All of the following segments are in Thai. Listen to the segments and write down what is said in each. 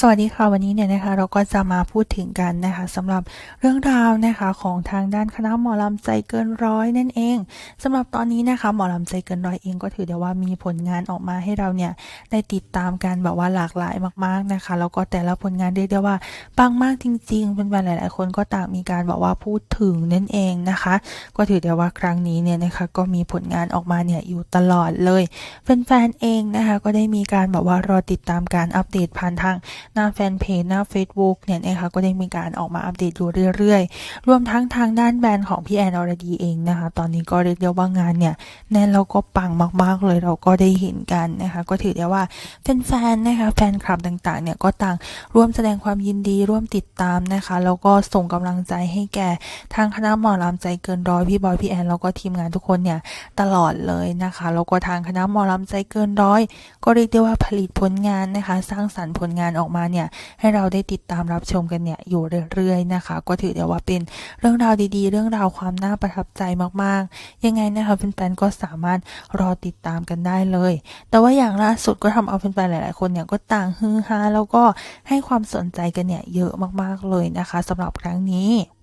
สวัสดีค่ะวันนี้เนี่ยนะคะเราก็จะมาพูดถึงกันนะคะสำหรับเรื่องราวนะคะของทางด้านคณะหมอลำใจเกินร้อยนั่นเองสำหรับตอนนี้นะคะหมอลำใจเกินร้อยเองก็ถือได้ว่ามีผลงานออกมาให้เราเนี่ยได้ติดตามกันแบบว่าหลากหลายมากๆนะคะแล้วก็แต่ละผลงานเรียกได้ว่าปังมากจริงๆเป็นแฟนหลาย ๆ คนก็ต่างมีการบอกว่าพูดถึงนั่นเองนะคะ ก็ถือได้ว่าครั้งนี้เนี่ยนะคะก็มีผลงานออกมาเนี่ยอยู่ตลอดเลยแฟนๆเองนะคะก็ได้มีการแบบว่ารอติดตามการอัปเดตผ่านทาง หน้าแฟนเพจหน้า Facebook เนี่ยนะคะก็ได้มีการออกมาอัปเดตอยู่เรื่อยๆ รวมทั้งทางด้านแบรนด์ของพี่แอนอรดีเองนะคะ ตอนนี้ก็เรียกได้ว่างานเนี่ยแน่นแล้วก็ปังมากๆเลยเราก็ได้เห็นกันนะคะ ก็ถือได้ว่าแฟนๆนะคะแฟนคลับต่างๆเนี่ยก็ต่างร่วมแสดงความยินดีร่วมติดตามนะคะ แล้วก็ส่งกำลังใจให้แก่ทางคณะหมอลำใจเกินร้อยพี่บอยพี่แอนแล้วก็ทีมงานทุกคนเนี่ยตลอดเลยนะคะแล้วก็ทางคณะหมอลำใจเกินร้อยก็เรียกได้ว่าผลิตผลงานนะคะ สร้างสรรค์ผลงานออกมาเนี่ยให้เราได้ติดตามรับชมกันเนี่ยอยู่เรื่อยๆนะคะ ก็ถือได้ว่าเป็นเรื่องราวดีๆ เรื่องราวความน่าประทับใจมากๆ ยังไงนะคะแฟนๆก็สามารถรอติดตามกันได้เลย แต่ว่าอย่างล่าสุดก็ทำเอาแฟนๆหลาย ๆ คนเนี่ยก็ต่างฮือฮาแล้วก็ให้ความสนใจกันเนี่ยเยอะมากๆเลยนะคะสำหรับครั้งนี้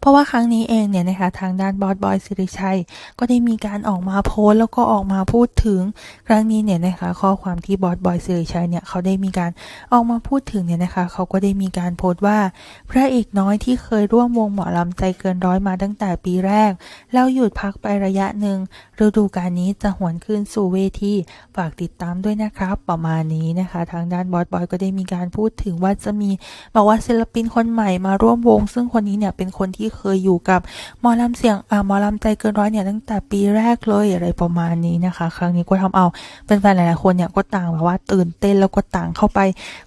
เพราะว่าครั้งนี้เองเนี่ยนะคะทางด้านบอสบอยสิริชัย ก็ได้มีการออกมาโพสต์แล้วก็ออกมาพูดถึง ครั้งนี้เนี่ยนะคะข้อความที่บอสบอยสิริชัยเนี่ยเขาได้มีการออกมาพูดถึงเนี่ยนะคะเขาก็ได้มีการโพสต์ว่า พระเอกน้อยที่เคยร่วมวงหมอลำใจเกินร้อยมาตั้งแต่ปีแรก แล้วหยุดพักไประยะหนึ่งฤดูกาลนี้จะหวนคืนสู่เวทีฝากติดตามด้วยนะครับ ประมาณนี้นะคะ ทางด้านบอสบอยก็ได้มีการพูดถึงว่าจะมีบอกว่าศิลปินคนใหม่มาร่วมวง ซึ่งคนนี้เนี่ยเป็นคนที่เคยอยู่กับหมอลำเสียงอ่าหมอลำใจเกินร้อยเนี่ยตั้งแต่ปีแรกเลยอะไรประมาณนี้นะคะ ครั้งนี้ก็ทำเอาเป็นแฟนๆหลายๆคนเนี่ยก็ต่างแบบว่าตื่นเต้นแล้วก็ต่างเข้าไป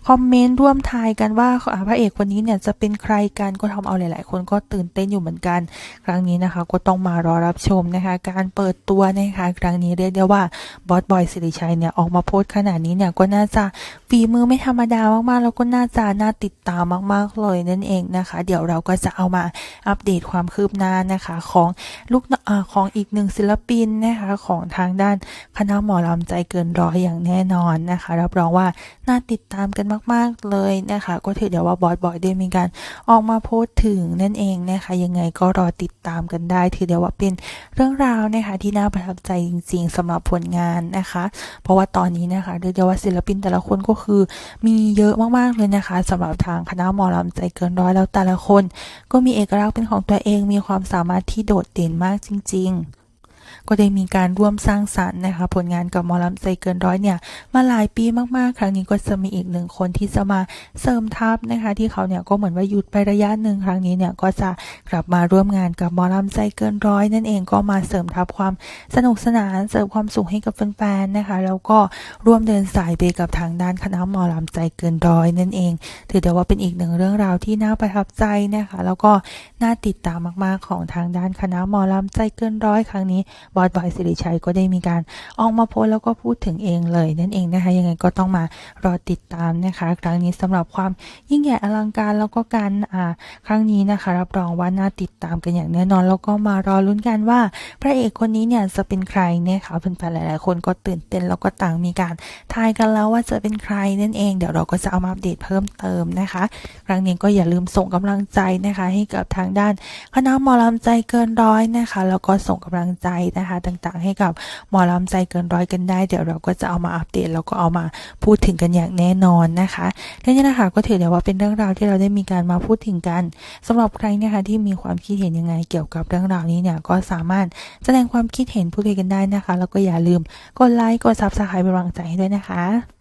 คอมเมนต์ร่วมทายกันว่าพระเอกคนนี้เนี่ยจะเป็นใครกันก็ทำเอาหลาย ๆ คนก็ตื่นเต้นอยู่เหมือนกัน ครั้งนี้นะคะ ก็ต้องมารอรับชมนะคะ การเปิดตัวนะคะครั้งนี้เรียกได้ว่าบอสบอยสิริชัยเนี่ยออกมาโพสต์ขนาดนี้เนี่ยก็น่าจะฝีมือไม่ธรรมดามากๆ แล้วก็น่าจะน่าติดตามมาก ๆ เลยนั่นเองนะคะ เดี๋ยวเราก็จะเอามาอััปเดตความคืบหน้านะคะของลูกอของอีกหนึ่งศิลปินนะคะของทางด้านคณะหมอลำใจเกินร้อยอย่างแน่นอนนะคะรับรองว่าน่าติดตามกันมาก ๆ เลยนะคะ ก็ถือเดี๋ยวว่าบอสบอยได้มีการออกมาโพสต์ถึงนั่นเองนะคะยังไงก็รอติดตามกันได้ ถือเดี๋ยวว่าเป็นเรื่องราวนะคะที่น่าประทับใจจริง ๆสำหรับผลงานนะคะ เพราะว่าตอนนี้นะคะเรียกได้ว่าศิลปินแต่ละคนก็คือมีเยอะมากๆเลยนะคะสำหรับทางคณะหมอลำใจเกินร้อยแล้วแต่ละคน ก็มีเอกลักษณ์เป็นของตัวเองมีความสามารถที่โดดเด่นมากจริง ๆ ก็ได้มีการร่วมสร้างสรรค์นะคะผลงานกับหมอลำใจเกินร้อยเนี่ยมาหลายปีมากๆ ครั้งนี้ก็จะมีอีกหนึ่งคนที่จะมาเสริมทัพนะคะที่เขาเนี่ยก็เหมือนว่าหยุดไประยะหนึ่งครั้งนี้เนี่ยก็จะกลับมาร่วมงานกับหมอลำใจเกินร้อยนั่นเองก็มาเสริมทัพความสนุกสนานเสริมความสุขให้กับแฟนๆนะคะแล้วก็ร่วมเดินสายไปกับทางด้านคณะหมอลำใจเกินร้อยนั่นเอง ถือได้ว่าเป็นอีกหนึ่งเรื่องราวที่น่าประทับใจนะคะแล้วก็น่าติดตามมากๆของทางด้านคณะหมอลำใจเกินร้อยครั้งนี้บอสบอยสิริชัยก็ได้มีการออกมาโพสแล้วก็พูดถึงเองเลย นั่นเองนะคะยังไงก็ต้องมารอติดตามนะคะ ครั้งนี้สำหรับความยิ่งใหญ่อลังการแล้วก็การอ่าครั้งนี้นะคะ รับรองว่าน่าติดตามกันอย่างแน่นอน แล้วก็มารอลุ้นกันว่า พระเอกคนนี้เนี่ยจะเป็นใครนะคะแฟนๆหลาย ๆ คนก็ตื่นเต้นแล้วก็ต่างมีการทายกันแล้วว่าจะเป็นใครนั่นเองเดี๋ยวเราก็จะเอามาอัปเดตเพิ่มเติมนะคะ ครั้งนี้ก็อย่าลืมส่งกำลังใจนะคะ ให้กับทางด้านคณะหมอลำใจเกินร้อยนะคะ แล้วก็ส่งกำลังใจนะคะ ต่างๆ ให้กับหมอลำใจเกินร้อยกันได้ เดี๋ยวเราก็จะเอามาอัปเดตแล้วก็เอามาพูดถึงกันอย่างแน่นอนนะคะและนี่นะคะก็ถือได้ว่าเป็นเรื่องราวที่เราได้มีการมาพูดถึงกันสำหรับใครนะคะที่มีความคิดเห็นยังไงเกี่ยวกับเรื่องราวนี้เนี่ยก็สามารถแสดงความคิดเห็นพูดคุยกันได้นะคะ แล้วก็อย่าลืมกดไลค์กดซับสไครป์เป็นกำลังใจให้ด้วยนะคะ